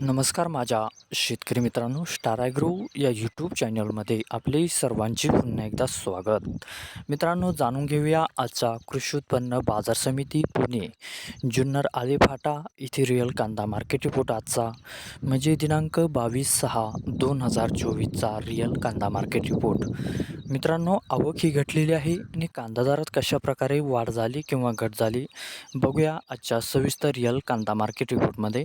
नमस्कार माझ्या शेतकरी मित्रांनो स्टार ॲग्रो या यूट्यूब चॅनलमध्ये आपले सर्वांचे पुन्हा एकदा स्वागत. मित्रांनो जाणून घेऊया आजचा कृषी उत्पन्न बाजार समिती पुणे जुन्नर आलेफाटा इथे रिअल कांदा मार्केट रिपोर्ट आजचा. म्हणजे दिनांक बावीस सहा दोन हजार चोवीसचा रिअल कांदा मार्केट रिपोर्ट मित्रांनो आवक ही घटलेली आहे आणि कांदा दरात कशा प्रकारे वाढ झाली किंवा घट झाली बघूया आजच्या सविस्तर रिअल कांदा मार्केट रिपोर्टमध्ये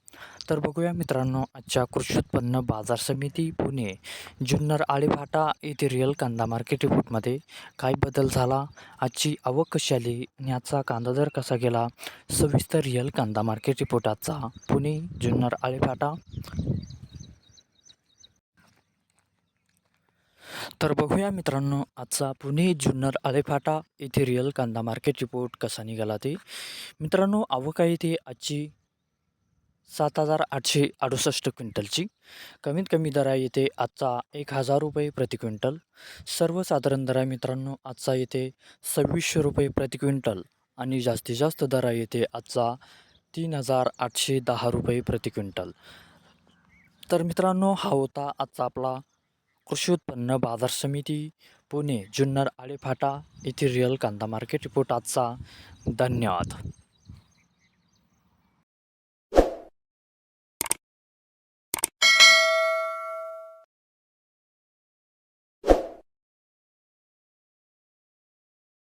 तर बघूया मित्रांनो आजच्या कृषी उत्पन्न बाजार समिती पुणे जुन्नर आळीभाटा येथे रिअल कांदा मार्केट रिपोर्टमध्ये काय बदल झाला? आजची आवक कशी आली? आणि आजचा कांदा दर कसा गेला? सविस्तर रिअल कांदा मार्केट रिपोर्ट आजचा. पुणे जुन्नर आळीभाटा. तर बघूया मित्रांनो आजचा पुणे जुन्नर आळेफाटा येथे रिअल कांदा मार्केट रिपोर्ट कसा निघाला ते. मित्रांनो आवक आहे ते आजची सात हजार आठशे अडुसष्ट क्विंटलची. कमीत कमी दरा येते आजचा एक हजार रुपये प्रति क्विंटल. सर्वसाधारण दरा मित्रांनो आजचा येते सव्वीसशे रुपये प्रति क्विंटल. आणि जास्तीत जास्त दरा येते आजचा तीन हजार आठशे दहा रुपये प्रति क्विंटल. तर मित्रांनो हा होता आजचा आपला कृषी उत्पन्न बाजार समिती पुणे जुन्नर आळेफाटा येथील रिअल कांदा मार्केट रिपोर्ट आजचा. धन्यवाद.